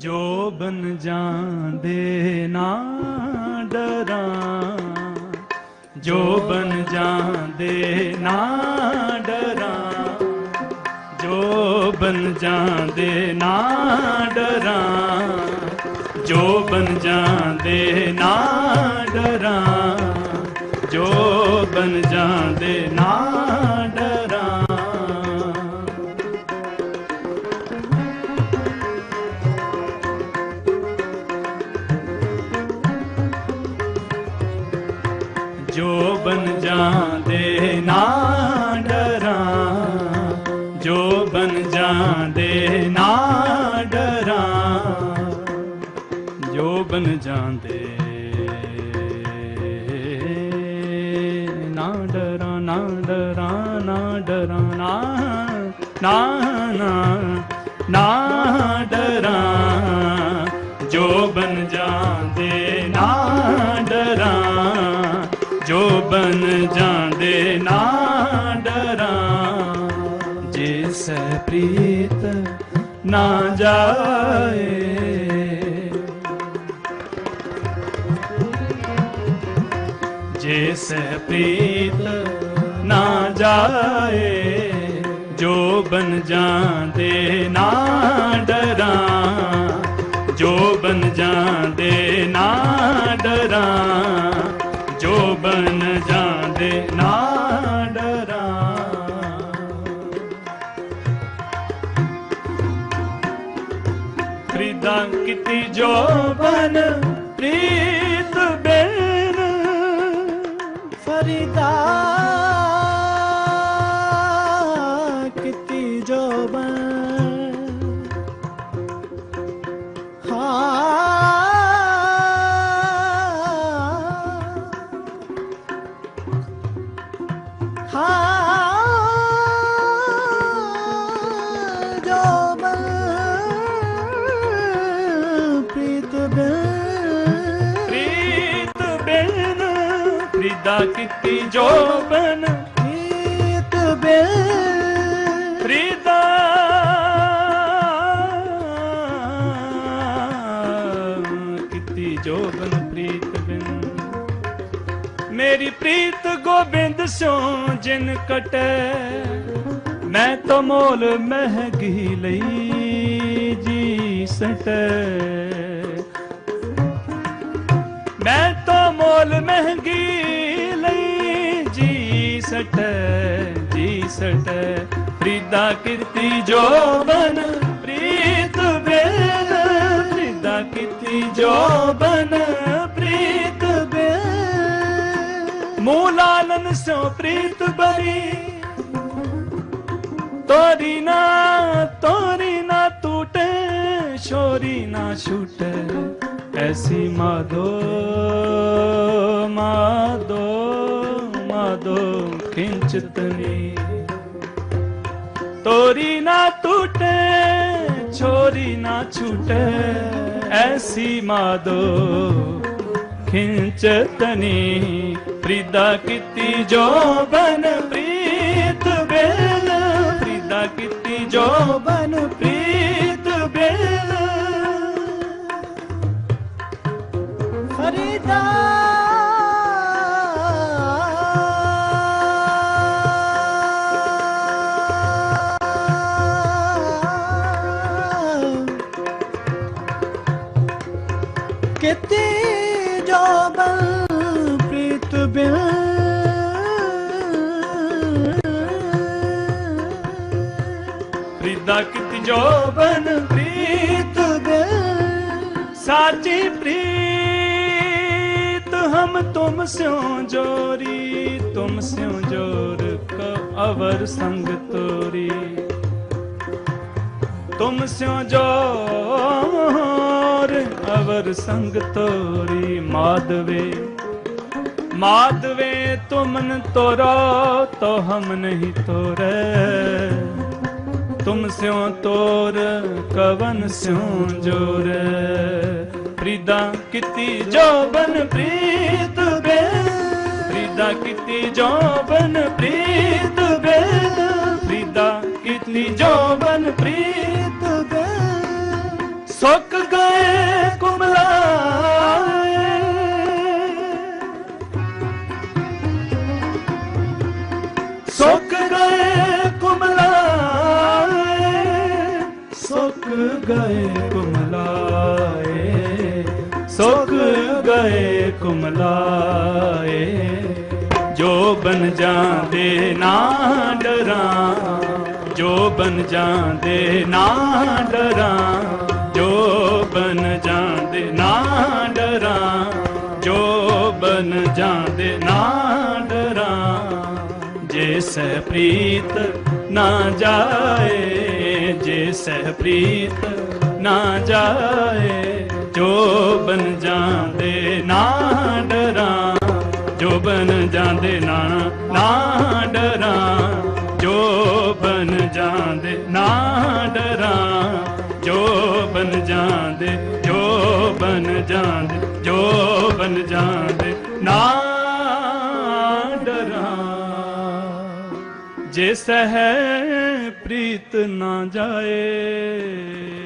ਜੋ ਬਨ ਜਾਂਦੇ ਨਾ ਡਰਾਂ। ਜੋ ਬਨ ਜਾਂਦੇ ਨਾ ਡਰਾਂ। ਜੋ ਬਨ ਜਾਂਦੇ ਨਾ ਡਰਾਂ। ਜੋ ਬਨ ਜਾਂਦੇ ਨਾ ਡਰਾਂ। ਜੋ ਬਨ ਜਾਂਦੇ ਨਾ ਜੋ ਬਨ ਜਾਂਦੇ ਨਾ ਡਰਾਂ। ਜੋ ਬਨ ਜਾਂਦੇ ਨਾ ਡਰਾਂ। ਜੋ ਬਨ ਜਾਂਦੇ ਨਾ ਡਰਾਂ ਨਾ ਡਰਾਂ ਨਾ ਡਰਾਂ, ਨਾ ਨਾ ਨਾ ਜਾਂਦੇ ਨਾ ਡਰਾਂ। ਜਿਸ ਪ੍ਰੀਤ ਨਾ ਜਾਏ। ਜਿਸ ਪ੍ਰੀਤ ਨਾ ਜਾਏ, ਜੋ ਬਨ ਜਾਂਦੇ ਨਾ ਡਰਾਂ। ਜੋ ਬਨ ਜਾਂਦੇ ਨਾ ਫਰੀਦਾਂ ਕੀਤੀ ਜੋ ਬਨ ਪ੍ਰੀਤ ਬੇਨ। ਫਰੀਦਾ ਕਿਤੀ ਜੋਬਨ ਹਾਂ ਫਰੀਦਾ ਕੀਤੀ ਜੋ ਬਨ। ਪ੍ਰੀਤ ਬਨ ਫਰੀਦਾ ਕੀਤੀ ਜੋ ਬਨ ਪ੍ਰੀਤ ਬਿਨ ਮੇਰੀ ਪ੍ਰੀਤ ਗੋਬਿੰਦ ਸਿਉ ਜਿਨ ਕਟੈ ਮੈਂ ਤਾਂ ਮੋਲ ਮਹਿੰਗੀ ਲਈ ਜੀ ਸਟੈ। ਮੈਂ ਤਾਂ ਮੋਲ ਮਹਿੰਗੀ ਸਟੈ ਜੀ ਸਟੈ ਫਰੀਦਾ ਕੀਰਤੀ ਜੋ ਪ੍ਰੀਤ ਬੇਨ ਫਰੀਦਾ ਕੀਰਤੀ ਜੋ ਬਨ, ਪ੍ਰੀਤ ਬਨ ਮੂਹ ਸੋ ਪ੍ਰੀਤ ਬਰੀ। ਤੋਰੀ ਨਾ ਤੋਰੀ ਨਾ ਟੂਟੇ, ਛੋਰੀ ਨਾ ਛੂਟੇ, ਐਸੀ ਮਾਧੋ। खिंचतनी तोरी ना टूटे छोरी ना छूटे ऐसी मादो खिंचतनी प्रीदा किती जो बन प्रीत बेल प्रीदा किती जो बन प्रीत बेल फरीदा ਕਿਤੇ ਜੋ ਬਲ ਪ੍ਰੀਤ ਬਿਨ। ਪ੍ਰੀਤਾ ਕਿਤ ਜੋ ਬਨ ਪ੍ਰੀਤ ਬਿਨ। ਸਾਚੀ ਪ੍ਰੀਤ, ਹਮ ਤੁਮ ਸਿਉ ਜੋਰੀ, ਤੁਮ ਸਿਉ ਜੋਰ ਕ ਅਵਰ ਸੰਗ ਤੋਰੀ। ਤੁਮ ਸਿਉ ਜੋ ਸਵਰ ਸੰਗ ਤੋਰੀ ਮਾਦਵੇ ਮਾਦਵੇ ਤੁਮਨ ਤੋਰਾ, ਤੋ ਹਮ ਨਹੀਂ ਤੋਰੇ। ਤੁਮ ਸਿਉ ਤੋਰ, ਕਵਨ ਸਿਉ ਜੋਰੇ। ਪ੍ਰੀਦਾ ਕੀਤੀ ਜੋਬਨ ਪ੍ਰੀਤ ਬੇ। ਪ੍ਰੀਦਾ ਕੀਤੀ ਜੋਬਨ ਪ੍ਰੀਤ ਬੇ। ਪ੍ਰੀਦਾ ਕੀਤੀ ਜੋਬਨ ਪ੍ਰੀਤ ਸੁੱਕ ਗਏ ਕੁਮਲਾਏ। ਸੁੱਕ ਗਏ ਕੁਮਲਾਏ। ਸੁੱਕ ਗਏ ਕੁਮਲਾਏ। ਜੋ ਬਨ ਜਾਂਦੇ ਨਾ ਡਰਾਂ, ਜੋ ਬਨ ਜਾਂਦੇ ਨਾ ਡਰਾਂ, ਜੋ ਬਨ ਜਾਂਦੇ ਨਾ ਡਰਾਂ, ਜੋ ਬਨ ਜਾਂਦੇ ਨਾ ਸਹਿ ਪ੍ਰੀਤ ਨਾ ਜਾਏ ਜੇ ਸਹਿ ਪ੍ਰੀਤ ਨਾ ਜਾਏ, ਜੋ ਬਨ ਜਾਂਦੇ ਨਾ ਡਰਾਂ, ਜੋ ਬਨ ਜਾਂਦੇ ਨਾ ਨਾ ਡਰਾਂ, ਜੋ ਬਨ ਜਾਂਦੇ ਨਾ ਡਰਾਂ, ਜੋ ਬਨ ਜਾਂਦੇ, ਜੋ ਬਨ ਜਾਂਦੇ, ਜੋ ਬਨ ਜਾਂਦੇ ਜੇ ਸਹਿ ਪ੍ਰੀਤ ਨਾ ਜਾਏ।